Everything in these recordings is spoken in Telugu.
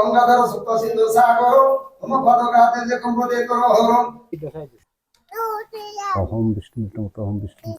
గంగాధర సుప్త సింధు సాగరు మమ పదగాతే జ కుంభదే కరో అహం విష్ణు అహం విష్ణు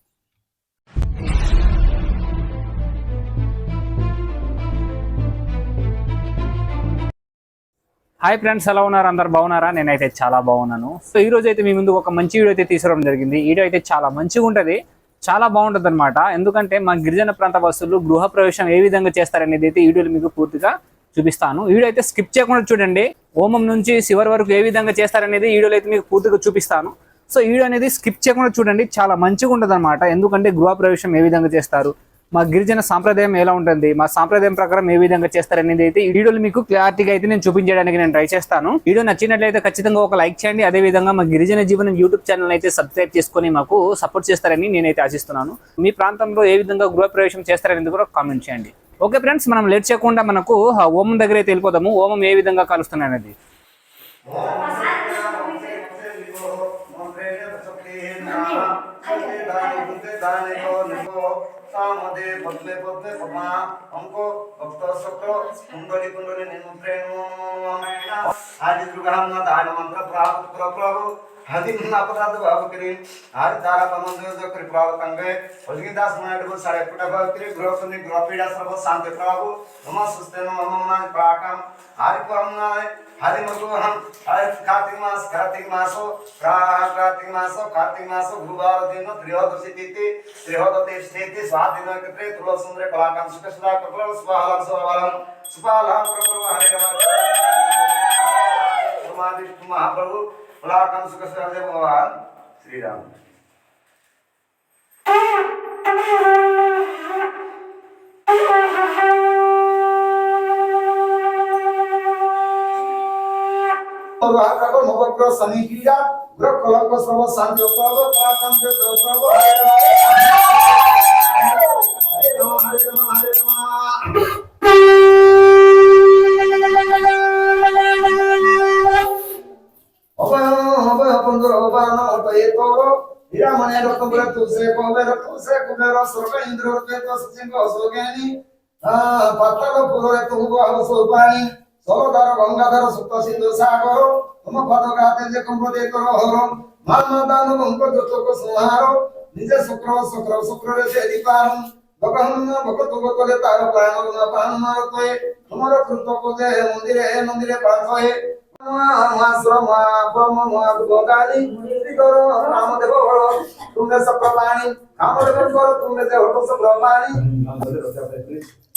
హాయ్ ఫ్రెండ్స్ ఎలా ఉన్నారు? అందరు బాగున్నారా? నేనైతే చాలా బాగున్నాను. సో ఈ రోజు అయితే మీ ముందు ఒక మంచి వీడియో అయితే తీసుకురావడం జరిగింది. ఈ వీడియో అయితే చాలా మంచిగా ఉంటది. చాలా బాగుంటుంది అనమాట ఎందుకంటే మా గిరిజన ప్రాంత వస్తువులు గృహ ప్రవేశం ఏ విధంగా చేస్తారనేది అయితే ఈ వీడియోలో మీకు పూర్తిగా చూపిస్తాను. వీడియో అయితే స్కిప్ చేయకుండా చూడండి. హోమం నుంచి చివరి వరకు ఏ విధంగా చేస్తారనేది వీడియోలో అయితే మీకు పూర్తిగా చూపిస్తాను. సో వీడియో అనేది స్కిప్ చేయకుండా చూడండి. చాలా మంచిగా ఉంటుంది అనమాట ఎందుకంటే గృహప్రవేశం ఏ విధంగా చేస్తారు? మా గిరిజన సాంప్రదాయం ఎలా ఉంటుంది? మా సాంప్రదాయం ప్రకారం ఏ విధంగా చేస్తారనేది అయితే వీడియోలు మీకు క్లారిటీగా అయితే నేను చూపించడానికి నేను ట్రై చేస్తాను. వీడియో నచ్చినట్లయితే ఖచ్చితంగా ఒక లైక్ చేయండి. అదే విధంగా మా గిరిజన జీవనం యూట్యూబ్ ఛానల్ అయితే సబ్స్క్రైబ్ చేసుకొని మాకు సపోర్ట్ చేస్తారని నేనైతే ఆశిస్తున్నాను. మీ ప్రాంతంలో ఏ విధంగా గృహప్రవేశం చేస్తారనేది కూడా కామెంట్ చేయండి. ఓకే ఫ్రెండ్స్ మనం లేట్ చేయకుండా మనకు ఆ ఓమం దగ్గర అయితే వెళ్ళిపోదాము ఓమం ఏ విధంగా కాలుస్తున్నాయి అనేది సామదే పద్మే పద్మే పద్మా అంకో భక్త సక్ర కుండలి కుండలి నిమ్ప్రేణు ఆది దుర్గామ్న దాన మంత్ర ప్రాప్త ప్రభు హది అపరాధ బాబుకరి ఆది తారా పమంద కరి ప్రభు కంగే ఒలిగి దాస్ నాయుడు సాడే పుట భక్తి గృహకుని గృహపీడ సర్వ శాంతి ప్రభు నమ సుస్తే నమ ప్రాకం हरिमतुहम कार्तिक मास कार्तिक मासो प्राह कार्तिक मासो कार्तिक मासो गुरुवार दिन त्रिहोदशी तिथि त्रिहोदशी स्थिति सात दिन के त्रे तुलो सुंदर कलाकाम सुख सुधा कपल स्वाहलम स्वाहलम सुपालम कपल हरे नमः उमादिष्ट महाप्रभु कलाकाम सुख सुधा भगवान Shri Ram Thank you. Torvaka Movakra Sanikriya Vrakalaka Sava Sancho Prabha Pakanjo Prabha Hare Rama Hare Rama Hare Rama Obana Obana Pundra Obana Otaye Toro Hiramane Rakamura Tuse Kovera Tuse Kumera Sorga Indra Rupeta Sachinga Sogani Pataka Purore Tungo Avo Sopani সরকার গঙ্গাধর সুপ্ত সিন্ধু সাগর তুম পদঘাতে যে কুম্ভদে তোর হর মান্মদান বঙ্গ যতক সুহার নিজে শুক্র শুক্র শুক্রে সেদি পারম ভগবান ভগত ভগতরে তার প্রাণ না প্রাণ মারতে তোমার কৃত পদে মন্দিরে মন্দিরে প্রাণ হয়ে तुमने सब प्रमाणी काम कर तुमने से होटो सब प्रमाणी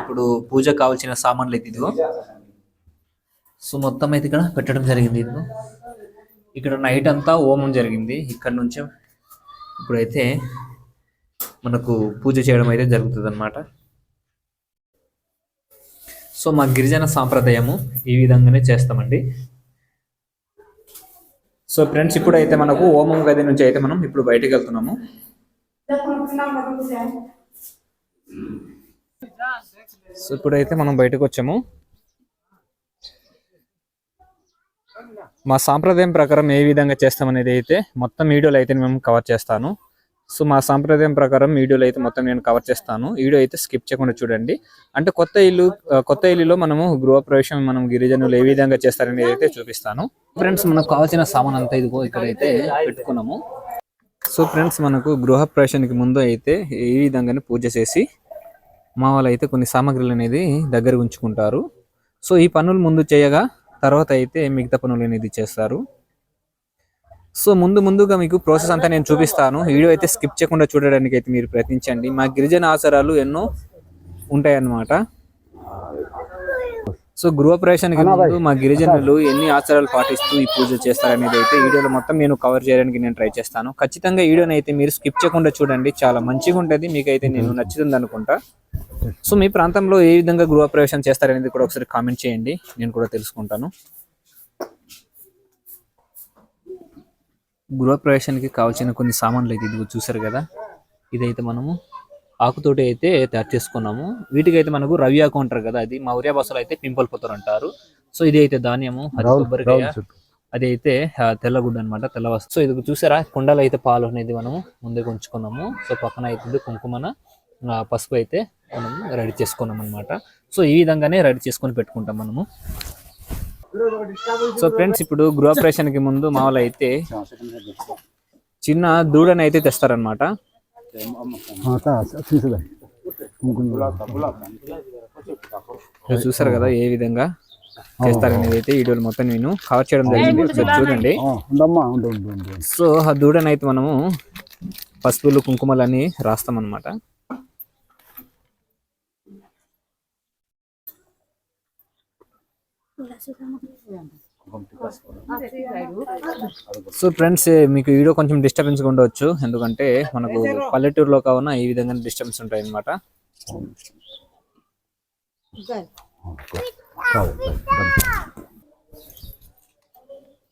ఇప్పుడు పూజ కావాల్సిన సామాన్లు అయితే ఇదిగో. సో మొత్తం అయితే ఇక్కడ పెట్టడం జరిగింది ఇదిగో. ఇక్కడ నైట్ అంతా హోమం జరిగింది. ఇక్కడ నుంచే ఇప్పుడైతే మనకు పూజ చేయడం అయితే జరుగుతుంది అనమాట సో మా గిరిజన సాంప్రదాయము ఈ విధంగానే చేస్తామండి. సో ఫ్రెండ్స్ ఇప్పుడైతే మనకు హోమం గది నుంచి అయితే మనం ఇప్పుడు బయటకు వెళ్తున్నాము. సో ఇప్పుడైతే మనం బయటకు వచ్చాము. మా సాంప్రదాయం ప్రకారం ఏ విధంగా చేస్తామనేది అయితే మొత్తం వీడియోలు అయితే మేము కవర్ చేస్తాను. సో మా సాంప్రదాయం ప్రకారం వీడియోలు అయితే మొత్తం నేను కవర్ చేస్తాను. వీడియో అయితే స్కిప్ చేయకుండా చూడండి. అంటే కొత్త ఇల్లు కొత్త ఇల్లులో మనము గృహప్రవేశం మనం గిరిజనులు ఏ విధంగా చేస్తారనేది అయితే చూపిస్తాను. ఫ్రెండ్స్ మనకు కావాల్సిన సామాన్ అంతా ఇదిగో ఇక్కడైతే పెట్టుకున్నాము. సో ఫ్రెండ్స్ మనకు గృహప్రవేశానికి ముందు అయితే ఈ విధంగానే పూజ చేసి మా వాళ్ళు అయితే కొన్ని సామాగ్రిలు అనేది దగ్గర ఉంచుకుంటారు. సో ఈ పనులు ముందు చేయగా తర్వాత అయితే మిగతా పనులు అనేది చేస్తారు. సో ముందు ముందుగా మీకు ప్రాసెస్ అంతా నేను చూపిస్తాను. వీడియో అయితే స్కిప్ చేయకుండా చూడడానికి అయితే మీరు ప్రయత్నించండి. మా గిరిజన ఆచారాలు ఎన్నో ఉంటాయన్నమాట. సో గృహప్రవేశానికి ముందు మా గిరిజనులు ఎన్ని ఆచారాలు పాటిస్తూ ఈ పూజ చేస్తారనేది అయితే వీడియోలో మొత్తం నేను కవర్ చేయడానికి నేను ట్రై చేస్తాను. ఖచ్చితంగా వీడియోని అయితే మీరు స్కిప్ చేయకుండా చూడండి. చాలా మంచిగా ఉంటుంది. మీకు అయితే నేను నచ్చుతుంది అనుకుంటా. సో మీ ప్రాంతంలో ఏ విధంగా గృహప్రవేశం చేస్తారనేది కూడా ఒకసారి కామెంట్ చేయండి. నేను కూడా తెలుసుకుంటాను. గృహప్రవేశానికి కావాల్సిన కొన్ని సామాన్లు అయితే ఇదిగో చూసారు కదా? ఇదైతే మనము ఆకుతోటి అయితే తయారు చేసుకున్నాము. వీటికైతే మనకు రవి ఆకు అంటారు కదా అది మా ఉరియా భాషలో అయితే పింపల్ పొత్తరు అంటారు. సో ఇది అయితే ధాన్యము కొబ్బరికాయ. అది అయితే తెల్లగుడ్డ అనమాట తెల్ల వస్తు సో ఇది చూసారా కుండలో అయితే పాలు అనేది మనము ముందే ఉంచుకున్నాము సో పక్కన అయితే కుంకుమన పసుపు అయితే మనం రెడీ చేసుకున్నాం అనమాట సో ఈ విధంగానే రెడీ చేసుకొని పెట్టుకుంటాం మనము. సో ఫ్రెండ్స్ ఇప్పుడు గృహప్రవేశానికి ముందు మామూలు అయితే చిన్న దూడని అయితే తెస్తారనమాట చూసారు కదా ఏ విధంగా చేస్తారనేది అయితే వీడియోలు మొత్తం నేను కవర్ చేయడం జరిగింది. చూడండి. సో ఆ దూడని అయితే మనము పసుపులు కుంకుమలు అని రాస్తాం అనమాట సో ఫ్రెండ్స్ మీకు వీడియో కొంచెం డిస్టర్బెన్స్ ఉండవచ్చు. ఎందుకంటే మనకు పల్లెటూరులో కావున ఈ విధంగా డిస్టర్బెన్స్ ఉంటాయి అనమాట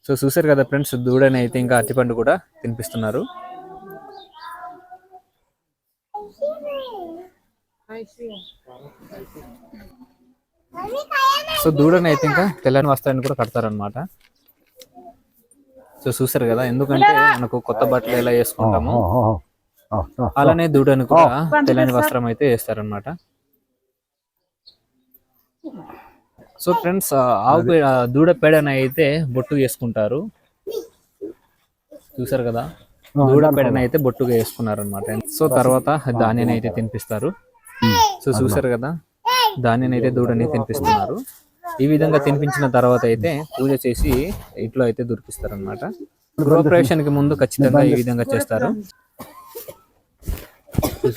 సో చూసారు కదా ఫ్రెండ్స్ దూడని అయితే ఇంకా అరటిపండు కూడా తినిపిస్తున్నారు. సో దూడని అయితే ఇంకా తెల్లని వస్త్రాన్ని కూడా కడతారనమాట సో చూసారు కదా ఎందుకంటే మనకు కొత్త బట్టలు ఎలా వేసుకుంటాము అలానే దూడని కూడా తెల్లని వస్త్రం అయితే వేస్తారనమాట సో ఫ్రెండ్స్ ఆవు దూడ పేడని అయితే బొట్టు వేసుకుంటారు. చూసారు కదా దూడ పేడని అయితే బొట్టుగా వేసుకున్నారు అనమాట సో తర్వాత ధాన్యాన్ని అయితే తినిపిస్తారు. సో చూసారు కదా ధాన్యం అయితే దూడని తినిపిస్తున్నారు. ఈ విధంగా తినిపించిన తర్వాత అయితే పూజ చేసి ఇంట్లో అయితే దొరికిస్తారు అనమాట గృహప్రవేశానికి ముందు ఖచ్చితంగా ఈ విధంగా చేస్తారు.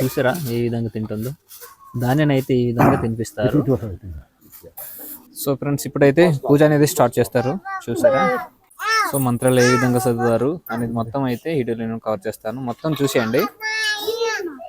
చూసారా? ఏ విధంగా తింటుందో. ధాన్యాన్ని అయితే ఈ విధంగా తినిపిస్తారు. సో ఫ్రెండ్స్ ఇప్పుడైతే పూజ అనేది స్టార్ట్ చేస్తారు. చూసారా? సో మంత్రాలు ఏ విధంగా చదువుతారు అనేది మొత్తం అయితే వీడియోలో నేను కవర్ చేస్తాను. మొత్తం చూసేయండి.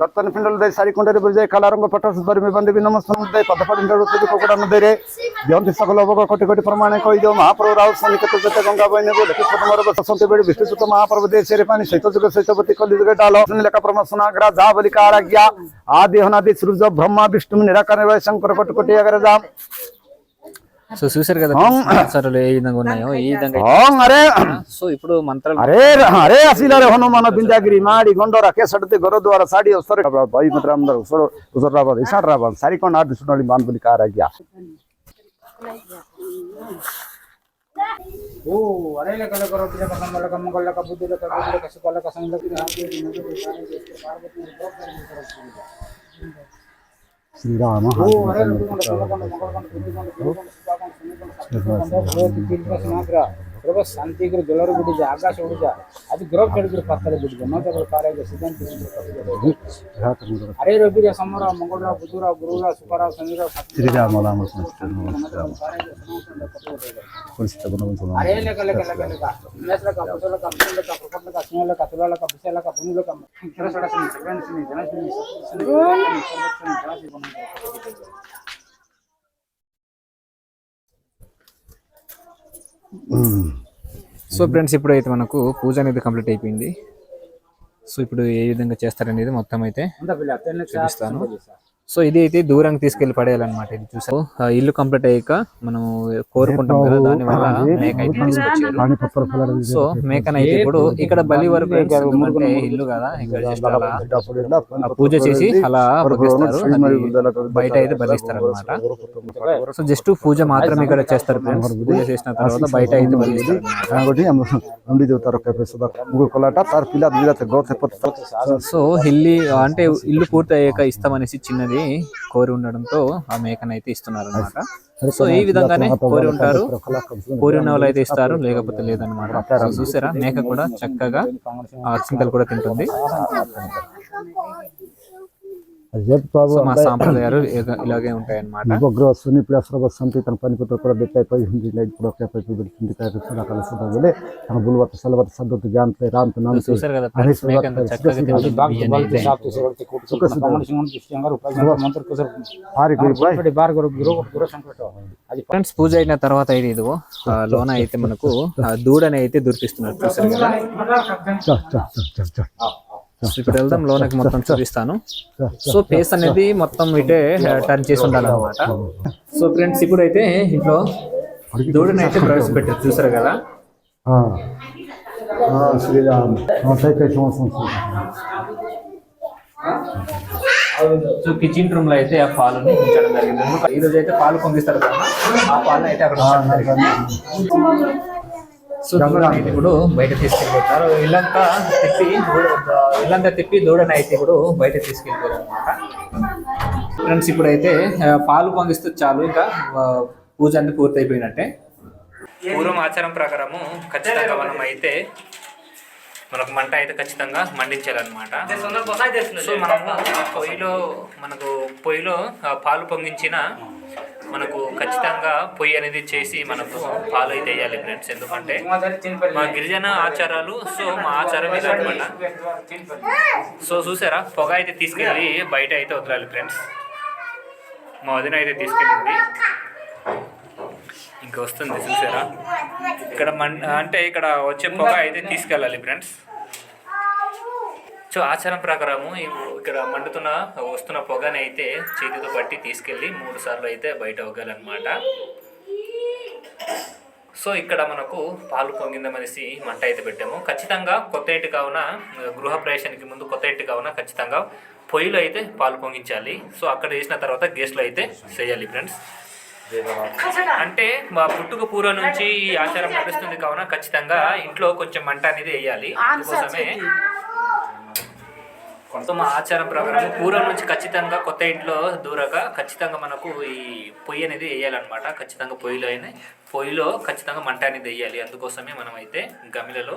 ರತ್ತನ ಪಿಂಡಲದೈ ಸಾರಿಕೊಂಡರೆ ಬರಿದೆ ಕಲಾರಂಗ ಪಟಾಸು ಬರಿಮೆ ಬಂದಿವಿ ನಮಸ್ತನದೈ ಪದಪಡಿಂದ ಋತುದಿ ಕೊಕಡನದರೆ ದೇವಂತಿ ಸಕಲ ಭೋಗ ಕೋಟಿ ಕೋಟಿ ಪ್ರಮಾಣ ಕೈದೋ ಮಹಾಪ್ರಭು ರಾವ ಸನಿಕತ ಜೊತೆ ಗಂಗಾ ಬೈನೆ ಬೋಲೆ ಕೃಷ್ಣಮರ ಬಸಂತ ಬೇಡ ವಿಷ್ಣುಸುತ ಮಹಾಪ್ರಭು ದೇಶರೆ ಪಾನಿ ಸೈತ ಜುಗ ಸೈತಪತಿ ಕಲಿ ಜುಗ ಡಾಲೋ ಲೆಕ್ಕ ಪ್ರಮಸನಾಗ್ರ ಜಾ ಬಲಿಕಾರ ಆಜ್ಞಾ ಆದಿ ಹನಾದಿ ಸೃಜ ಬ್ರಹ್ಮ ವಿಷ್ಣು ನಿರಾಕಾರ ಶಂಕರ ಕೋಟಿ ಕೋಟಿ ಅಗರ ಜಾ సో చూసారు కదా మంత్రాలు ఏ విధంగా ఉన్నాయో ఈ విధంగా అరే. సో ఇప్పుడు మంత్రాలు అరే అరే అసీలారే హనుమాన బిందాగిరి మాడి గొండోర కేసడితే గొరద్వార సాడి వస్తారు. బాయి మంత్ర అందరు ఉసరు రాబాదు ఇసాడు రాబాదు సరికొండ ఆర్డు సుండాలి మాన్పులి కారాగ్య. ఓ అరే కల శ్రీరామ శ్రీరామ ಪ್ರಭು ಶಾಂತಿಗಿರು ಗೆಲರು ಬಿಡಿದೆ ಆಕಾಶ ಹುಡಿದ ಅದು ಗ್ರಹ ಕೆಳಗಿರು ಪಕ್ಕದ ಬಿಡಿದೆ ಮತಗಳು ಕಾರ್ಯ ಸಿದ್ಧಾಂತ ಅರೆ ರವಿರ ಸಮರ ಮಂಗಳರ ಬುಧುರ ಗುರುರ ಸುಪರ ಸಮೀರ ಶ್ರೀರಾಮ ರಾಮ ಅರೆ ಲೆಕ್ಕ ಲೆಕ್ಕ ಲೆಕ್ಕ ಲೆಕ್ಕ ಮೇಸಲಕ ಪುಸಲಕ ಪುಸಲಕ ಪ್ರಪಂಡಕ ಸಿಂಹಲಕ ತುಲಲಕ ಬಿಸಲಕ ಭೂಮಿಲಕ ಕಿರಸಡ ಸಿನಿ ಜಗನ್ ಸಿನಿ ಜನ ಸಿನಿ ಸಿನಿ ಜನ ಸಿನಿ ಜನ ಸಿನಿ సో ఫ్రెండ్స్ ఇప్పుడైతే మనకు పూజ అనేది కంప్లీట్ అయిపోయింది. సో ఇప్పుడు ఏ విధంగా చేస్తారనేది మొత్తం అయితే చూపిస్తాను. సో ఇది అయితే దూరంగా తీసుకెళ్ళి పడేయాలన్నమాట ఇది చూసారు ఆ ఇల్లు కంప్లీట్ అయ్యాక మనం కోరుకుంటాం కదా దాని వల్ల మేక అయితే తీసుకొచ్చారు. సో మేకనైతే ఇప్పుడు ఇక్కడ బలి వరకు ఇల్లు కదా ఇక్కడ జస్ట్ అలా ఆ పూజ చేసి అలా బయట అయితే బలిస్తారు అనమాట సో జస్ట్ పూజ మాత్రమే ఇక్కడ చేస్తారు ఫ్రెండ్స్ పూజ చేసిన తర్వాత బయట అయితే బలిస్తారు. సో ఇల్లు అంటే ఇల్లు పూర్తి అయ్యాక ఇస్తామనేసి చిన్నది. కోరి ఉండడంతో ఆ మేకనైతే ఇస్తున్నారు అనమాట సో ఈ విధంగానే కోరి ఉంటారు. కోరి ఉన్న వాళ్ళు అయితే ఇస్తారు లేకపోతే లేదనమాట చూసారా? మేక కూడా చక్కగా ఆ అక్షింతలు కూడా తింటుంది. మా సాంప్రదాయాలు ఇలాగే ఉంటాయి అన్నమాట ఇంకొకరు వస్తుంది ఇప్పుడు అసలు వస్తుంది తన పని పత్ర కూడా బెట్ అయిపోయి ఉంది ఇప్పుడు ఒక పైపు పెడుతుంది కలిసి తన బుల్వత సెలవత సద్దతు జాంతలే రాంత ఫ్రెండ్స్ పూజ అయిన తర్వాత అయితే ఇదిగో. లోన అయితే మనకు దూడని అయితే దుర్పిస్తున్నారు చూసారు కదా. ఇప్పుడు వెళ్దాం లోనకి మొత్తం చూపిస్తాను. సో ఫేస్ అనేది మొత్తం ఇటే టర్న్ చేసి ఉండాలన్నమాట. సో ఫ్రెండ్స్ ఇప్పుడు అయితే ఇంట్లో దూడని అయితే ప్రవేశపెట్టారు చూసారు కదా? శ్రీరామ్. సో కిచెన్ రూమ్లో అయితే ఆ పాలుని ఉంచడం జరిగింది. ఈ రోజు అయితే పాలు పొంగిస్తారు కదా? ఆ పాలు అయితే అక్కడ. సో దూడని అయితే ఇప్పుడు బయట తీసుకెళ్ళిపోతారు. ఇల్లంతా తిప్పి ఇల్లంతా తిప్పి దూడని అయితే ఇప్పుడు బయట తీసుకెళ్ళిపోతారు అనమాట ఫ్రెండ్స్ ఇప్పుడైతే పాలు పొంగిస్తే చాలు. ఇంకా పూజ అంతా పూర్తి అయిపోయినట్టే పూర్వం ఆచారం ప్రకారము ఖచ్చితంగా మనం అయితే మనకు మంట అయితే ఖచ్చితంగా మండించాలన్నమాట సో మనము పొయ్యిలో మనకు పొయ్యిలో పాలు పొంగించిన మనకు ఖచ్చితంగా పొయ్యి అనేది చేసి మనకు పాలు అయితే వేయాలి ఫ్రెండ్స్ ఎందుకంటే మా గిరిజన ఆచారాలు సో మా ఆచారం ఇది అనమాట సో చూసారా పొగ అయితే తీసుకెళ్ళి బయట అయితే వదలాలి ఫ్రెండ్స్ మా వదిన అయితే తీసుకెళ్ళింది. ఇంకా వస్తుంది చూసారా? ఇక్కడ మన్ అంటే ఇక్కడ వచ్చే పొగ అయితే తీసుకెళ్ళాలి ఫ్రెండ్స్ సో ఆచారం ప్రకారము ఇక్కడ మండుతున్న వస్తున్న పొగని అయితే చేతితో పట్టి తీసుకెళ్ళి మూడు సార్లు అయితే బయట ఒగ్గాలన్నమాట సో ఇక్కడ మనకు పాలు పొంగిందమనేసి మంట అయితే పెట్టాము. ఖచ్చితంగా కొత్త ఇంటి కావున గృహ ప్రవేశానికి ముందు కొత్త ఇంటి కావున ఖచ్చితంగా పొయ్యిలో అయితే పాలు పొంగించాలి. సో అక్కడ వేసిన తర్వాత గ్యాస్లో అయితే చేయాలి ఫ్రెండ్స్. అంటే మా పుట్టుక పూర్వం నుంచి ఈ ఆచారం నడుస్తుంది కావున ఖచ్చితంగా ఇంట్లో కొంచెం మంట అనేది వేయాలి. అందుకోసమే కొంత మా ఆచారం ప్రకారం పూర్వం నుంచి ఖచ్చితంగా కొత్త ఇంట్లో దూరగా ఖచ్చితంగా మనకు ఈ పొయ్యి అనేది వేయాలన్నమాట. ఖచ్చితంగా పొయ్యిలో అయినా పొయ్యిలో ఖచ్చితంగా మంట అనేది వేయాలి. అందుకోసమే మనం అయితే గమిలలో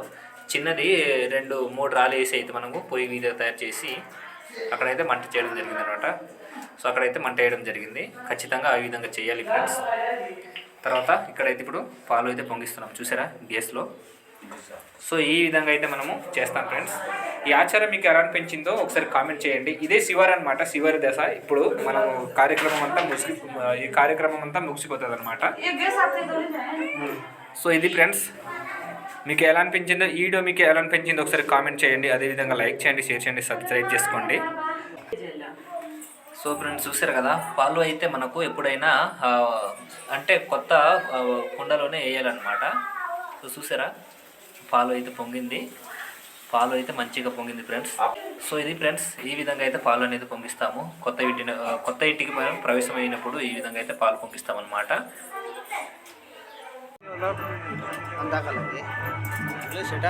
చిన్నది రెండు మూడు రాళ్ళు వేసి అయితే మనము పొయ్యి మీద తయారు చేసి అక్కడైతే మంట చేయడం జరిగింది అనమాట సో అక్కడైతే మంట వేయడం జరిగింది. ఖచ్చితంగా ఆ విధంగా చేయాలి ఫ్రెండ్స్. తర్వాత ఇక్కడైతే ఇప్పుడు పాలు అయితే పొంగిస్తున్నాం. చూసారా? గ్యాస్లో. సో ఈ విధంగా అయితే మనము చేస్తాం ఫ్రెండ్స్ ఈ ఆచారం మీకు ఎలా అనిపించిందో ఒకసారి కామెంట్ చేయండి. ఇదే శివారి అనమాట శివారి దశ. ఇప్పుడు మనం కార్యక్రమం అంతా ముగిసి ఈ కార్యక్రమం అంతా ముగిసిపోతుంది అనమాట సో ఇది ఫ్రెండ్స్ మీకు ఎలా అనిపించిందో ఈ వీడియో మీకు ఎలా అనిపించిందో ఒకసారి కామెంట్ చేయండి. అదేవిధంగా లైక్ చేయండి షేర్ చేయండి సబ్స్క్రైబ్ చేసుకోండి. సో ఫ్రెండ్స్ చూసారు కదా? పాలు అయితే మనకు ఎప్పుడైనా అంటే కొత్త కుండలోనే వేయాలన్నమాట. సో చూసారా? పాలు అయితే పొంగింది. పాలు అయితే మంచిగా పొంగింది ఫ్రెండ్స్ సో ఇది ఫ్రెండ్స్ ఈ విధంగా అయితే పాలు అనేది పొంగిస్తాము. కొత్త ఇంటి కొత్త ఇంటికి మనం ప్రవేశం అయినప్పుడు ఈ విధంగా అయితే పాలు పొంగిస్తాం అనమాట সেটা